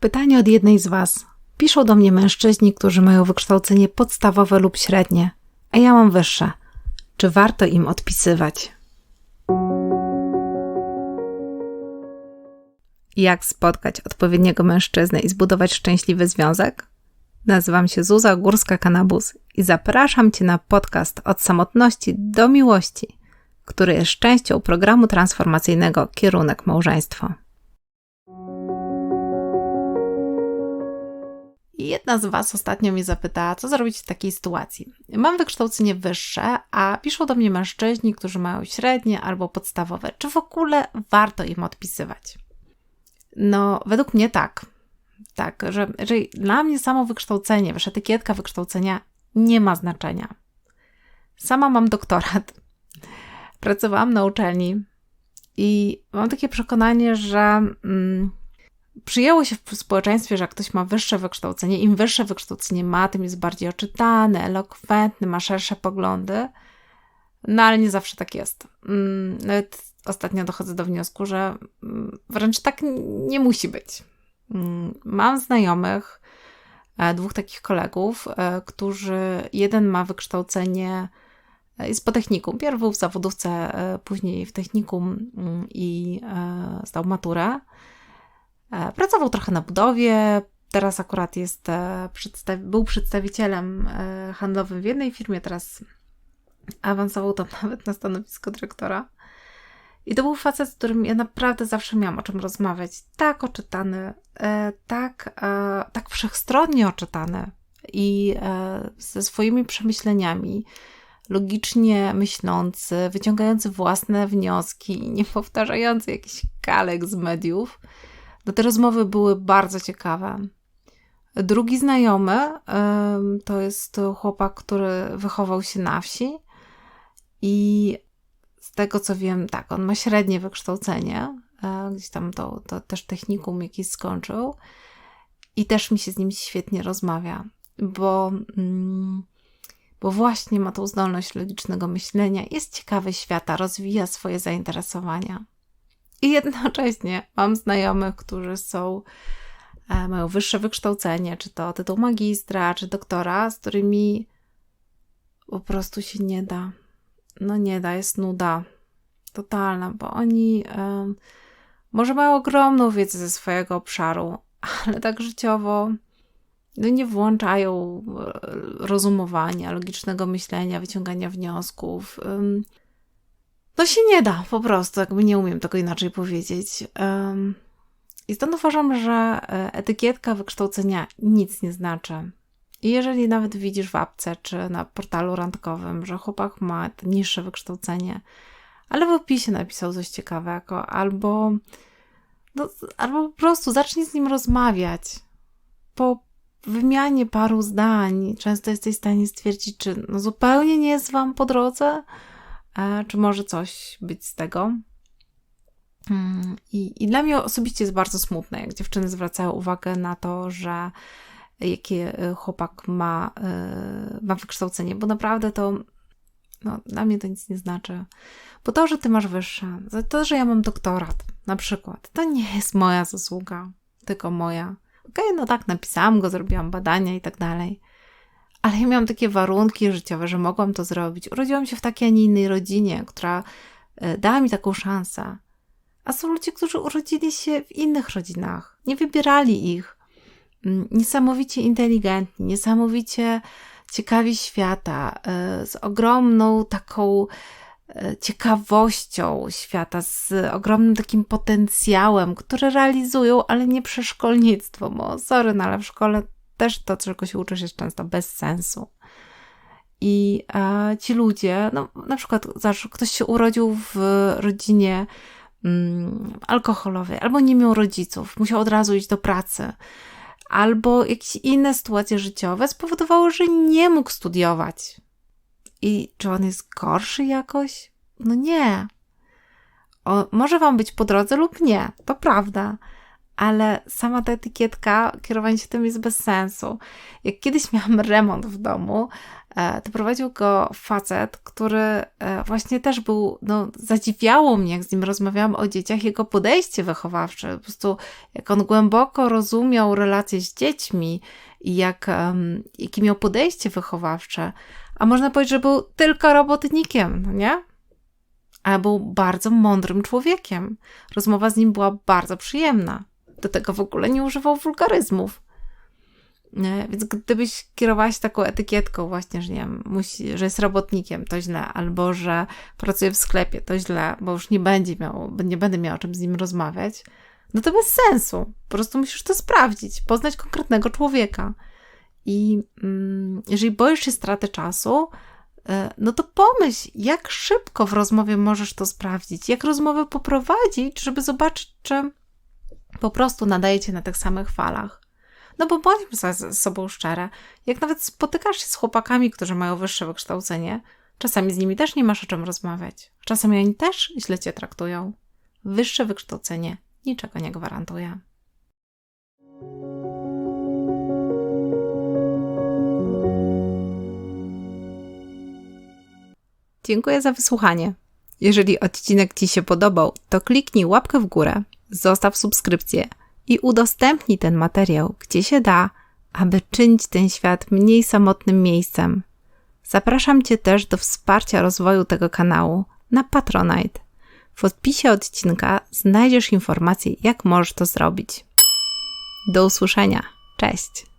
Pytanie od jednej z Was. Piszą do mnie mężczyźni, którzy mają wykształcenie podstawowe lub średnie, a ja mam wyższe. Czy warto im odpisywać? Jak spotkać odpowiedniego mężczyznę i zbudować szczęśliwy związek? Nazywam się Zuza Górska-Kanabus i zapraszam Cię na podcast Od samotności do miłości, który jest częścią programu transformacyjnego Kierunek Małżeństwo. Jedna z Was ostatnio mnie zapytała, co zrobić w takiej sytuacji. Mam wykształcenie wyższe, a piszą do mnie mężczyźni, którzy mają średnie albo podstawowe. Czy w ogóle warto im odpisywać? No, według mnie tak. Tak, że, że dla mnie samo wykształcenie, wiesz, etykietka wykształcenia nie ma znaczenia. Sama mam doktorat. Pracowałam na uczelni i mam takie przekonanie, że mm, przyjęło się w społeczeństwie, że jak ktoś ma wyższe wykształcenie, im wyższe wykształcenie ma, tym jest bardziej oczytany, elokwentny, ma szersze poglądy. No ale nie zawsze tak jest. Mm, nawet ostatnio dochodzę do wniosku, że mm, wręcz tak nie musi być. Mm, mam znajomych, e, dwóch takich kolegów, e, którzy jeden ma wykształcenie, e, jest po technikum, pierw był w zawodówce, później w technikum i zdał maturę. Pracował trochę na budowie, teraz akurat jest, przedstaw był przedstawicielem handlowym w jednej firmie, teraz awansował tam nawet na stanowisko dyrektora. I to był facet, z którym ja naprawdę zawsze miałam o czym rozmawiać. Tak oczytany, e, tak, e, tak wszechstronnie oczytany i e, ze swoimi przemyśleniami, logicznie myślący, wyciągający własne wnioski, nie powtarzający jakichś kalek z mediów. No te rozmowy były bardzo ciekawe. Drugi znajomy to jest chłopak, który wychował się na wsi i z tego co wiem, tak, on ma średnie wykształcenie, e, gdzieś tam to, to też technikum jakiś skończył i też mi się z nim świetnie rozmawia, bo, mm, bo właśnie ma tą zdolność logicznego myślenia, jest ciekawy świata, rozwija swoje zainteresowania. I jednocześnie mam znajomych, którzy są, e, mają wyższe wykształcenie, czy to tytuł magistra, czy doktora, z którymi po prostu się nie da no nie da, jest nuda. Totalna, bo oni może mają ogromną wiedzę ze swojego obszaru, ale tak życiowo no nie włączają e, rozumowania, logicznego myślenia, wyciągania wniosków. No się nie da, po prostu, jakby nie umiem tego inaczej powiedzieć. Um, I stąd uważam, że e, etykietka wykształcenia nic nie znaczy. I jeżeli nawet widzisz w apce czy na portalu randkowym, że chłopak ma niższe wykształcenie, ale w opisie napisał coś ciekawego, albo, no, albo po prostu zacznij z nim rozmawiać. Po wymianie paru zdań często jesteś w stanie stwierdzić, czy no zupełnie nie jest wam po drodze, czy może coś być z tego. Mm, I, I dla mnie osobiście jest bardzo smutne, jak dziewczyny zwracają uwagę na to, że jakie e, chłopak ma, e, ma wykształcenie, bo naprawdę to no, dla mnie to nic nie znaczy. Bo to, że ty masz wyższe, to, że ja mam doktorat na przykład, to nie jest moja zasługa, tylko moja. Okej, okay, no tak, napisałam go, zrobiłam badania i tak dalej. Ale ja miałam takie warunki życiowe, że mogłam to zrobić. Urodziłam się w takiej, a nie innej rodzinie, która e, dała mi taką szansę. A są ludzie, którzy urodzili się w innych rodzinach, nie wybierali ich, Mm, niesamowicie inteligentni, niesamowicie ciekawi świata, e, z ogromną taką e, ciekawością świata, z ogromnym takim potencjałem, który realizują, ale nie przez szkolnictwo, bo sorry, no ale w szkole też to, czego się uczysz, jest często bez sensu. I e, ci ludzie, no na przykład ktoś się urodził w rodzinie mm, alkoholowej, albo nie miał rodziców, musiał od razu iść do pracy, albo jakieś inne sytuacje życiowe spowodowały, że nie mógł studiować. I czy on jest gorszy jakoś? No nie. O, może wam być po drodze lub nie, to prawda. Ale sama ta etykietka, kierowanie się tym jest bez sensu. Jak kiedyś miałam remont w domu, e, to prowadził go facet, który e, właśnie też był, no, zadziwiało mnie, jak z nim rozmawiałam o dzieciach, jego podejście wychowawcze. Po prostu, jak on głęboko rozumiał relacje z dziećmi i jak, um, jakie miał podejście wychowawcze. A można powiedzieć, że był tylko robotnikiem, no nie? Ale był bardzo mądrym człowiekiem. Rozmowa z nim była bardzo przyjemna. Do tego w ogóle nie używał wulgaryzmów. Nie? Więc gdybyś kierowała się taką etykietką właśnie, że nie wiem, musi, że jest robotnikiem, to źle, albo że pracuje w sklepie, to źle, bo już nie będzie miał, nie będę miała o czym z nim rozmawiać, no to bez sensu. Po prostu musisz to sprawdzić, poznać konkretnego człowieka. I mm, jeżeli boisz się straty czasu, e, no to pomyśl, jak szybko w rozmowie możesz to sprawdzić, jak rozmowę poprowadzić, żeby zobaczyć, czy po prostu nadajecie na tych samych falach. No bo bądźmy ze sobą szczere. Jak nawet spotykasz się z chłopakami, którzy mają wyższe wykształcenie, czasami z nimi też nie masz o czym rozmawiać. Czasami oni też źle cię traktują. Wyższe wykształcenie niczego nie gwarantuje. Dziękuję za wysłuchanie. Jeżeli odcinek Ci się podobał, to kliknij łapkę w górę, zostaw subskrypcję i udostępnij ten materiał, gdzie się da, aby czynić ten świat mniej samotnym miejscem. Zapraszam Cię też do wsparcia rozwoju tego kanału na Patronite. W odpisie odcinka znajdziesz informacje, jak możesz to zrobić. Do usłyszenia. Cześć!